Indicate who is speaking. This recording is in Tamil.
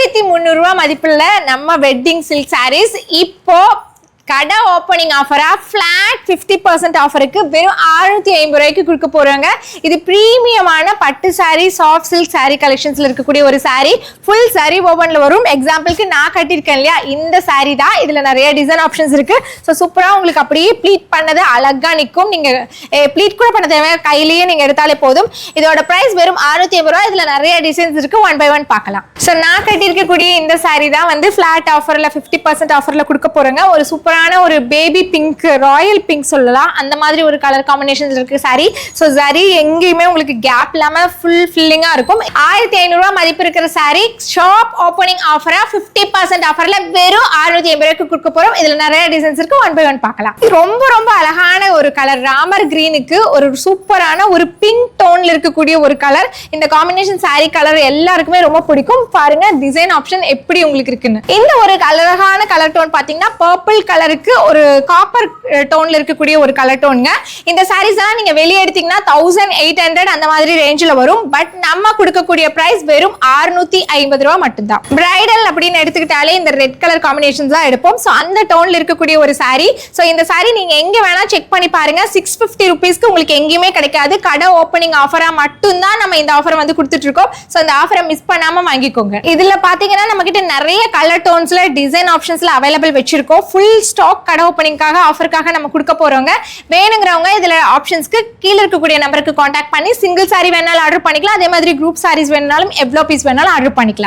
Speaker 1: ஆயிரத்தி முந்நூறுரூவா மதிப்புள்ள நம்ம வெட்டிங் சில்க் சாரீஸ் இப்போ கடை ஓப்பனிங் ஆஃபரா ஃபிளாட் ஃபிஃப்டி பர்சன்ட் ஆஃபருக்கு வெறும் ஆறுநூத்தி ஐம்பது ரூபாய்க்கு கொடுக்க போறாங்க. இது ப்ரீமியமான பட்டு saree சாஃப்ட் சில்க் saree கலெக்ஷன்ஸ்ல இருக்கக்கூடிய ஒரு saree. ஃபுல் saree ஓபன்ல வரும். எக்ஸாம்பிளுக்கு நான் கட்டியிருக்கேன் இல்லையா? இந்த saree தான். இதுல நிறைய டிசைன் ஆப்ஷன்ஸ் இருக்கு. ஸோ சூப்பரா உங்களுக்கு அப்படியே ப்ளீட் பண்ணது அழகா நிற்கும். நீங்க ப்ளீட் கூட பண்ண தேவை கையிலேயே நீங்க எடுத்தாலே போதும். இதோட பிரைஸ் வெறும் ஆறுநூத்தி ஐம்பது ரூபா இதுல நிறைய டிசைன்ஸ் இருக்கு. ஒன் பை ஒன் பார்க்கலாம். ஸோ நான் கட்டியிருக்கக்கூடிய இந்த saree தான் வந்து ஃபிளாட் ஆஃபர்ல ஃபிஃப்டி பர்சன்ட் ஆஃபர்ல கொடுக்க போறாங்க. ஒரு சூப்பரான ஒரு பேபி பிங்க் ராயல் பிங்க் சொல்லலாம். அந்த மாதிரி ஒரு கலர் காம்பினேஷன்ஸ் இருக்கு சாரி ஸோ சரி எங்கேயுமே உங்களுக்கு கேப் இல்லாம ஃபுல் ஃபில்லிங்கா இருக்கும். ஆயிரத்தி ஐநூறுரூவா மதிப்பு இருக்கிற சாரி ஷாப் ஓப்பனிங் ஆஃபரா ஃபிஃப்டி பர்சன்ட் ஆஃபர்ல வெறும் அறுநூத்தி ஐம்பது ரூபாய்க்கு கொடுக்க போறோம். இதுல நிறைய டிசைன்ஸ் இருக்கு. ஒன் பை ஒன் பார்க்கலாம். ரொம்ப ரொம்ப அழகான ஒரு கலர் ராமர் கிரீனுக்கு ஒரு சூப்பரான ஒரு பிங்க் டோன்ல இருக்கக்கூடிய ஒரு கலர் இந்த காம்பினேஷன் சாரி கலர் எல்லாருக்குமே ரொம்ப பிடிக்கும். பாருங்க டிசைன் ஆப்ஷன் எப்படி உங்களுக்கு இருக்குன்னு. இந்த ஒரு அழகான கலர் டோன் பார்த்தீங்கன்னா பர்பிள் கலர் இருக்கு. ஒரு காப்பர் டோன்ல இருக்கக்கூடிய ஒரு கலர் டோனுங்க இந்த சாரீஸ் எல்லாம் நீங்க வெளியே எடுத்தீங்கன்னா தௌசண்ட் எயிட் ஹண்ட்ரட் அந்த மாதிரி ரேஞ்சில் வரும். பட் நம்ம கொடுக்கக்கூடிய பிரைஸ் வெறும் 650 ஐம்பது ரூபா மட்டும்தான். பிரைடல் அப்படின்னு எடுத்துக்கிட்டாலே இந்த ரெட் கலர் காம்பினேஷன்ஸ் தான் எடுப்போம். ஸோ அந்த டோன்ல இருக்கக்கூடிய ஒரு சாரீ ஸோ இந்த saree நீங்க எங்க வேணா செக் பண்ணி பாருங்க. சிக்ஸ் ஃபிஃப்டி ருபீஸ்க்கு உங்களுக்கு எங்கேயுமே கிடைக்காது. கடை ஓப்பனிங் ஆஃபரா மட்டும்தான் நம்ம இந்த ஆஃபரை வந்து கொடுத்துட்டு இருக்கோம் ஸோ அந்த ஆஃபரை மிஸ் பண்ணாம வாங்கிக்கோங்க. இதுல பாத்தீங்கன்னா நம்ம கிட்ட நிறைய கலர் டோன்ஸ்ல டிசைன் ஆப்ஷன்ஸ்ல அவைலபிள் வச்சிருக்கோம். ஃபுல் ஸ்டாக் கடை ஓப்பனிங்காக ஆஃபருக்காக நம்ம கொடுக்க போறவங்க வேணுங்கிறவங்க இதுல ஆப்ஷன்ஸ்க்கு கீழே இருக்கக்கூடிய நம்பருக்கு காண்டாக்ட் பண்ணி சிங்கிள் சாரி வேணாலும் ஆர்டர் பண்ணிக்கலாம். அதே மாதிரி குரூப் சாரீஸ் வேணாலும் எவ்வளோ பீஸ் வேணாலும் ஆர்டர் பண்ணிக்கலாம்.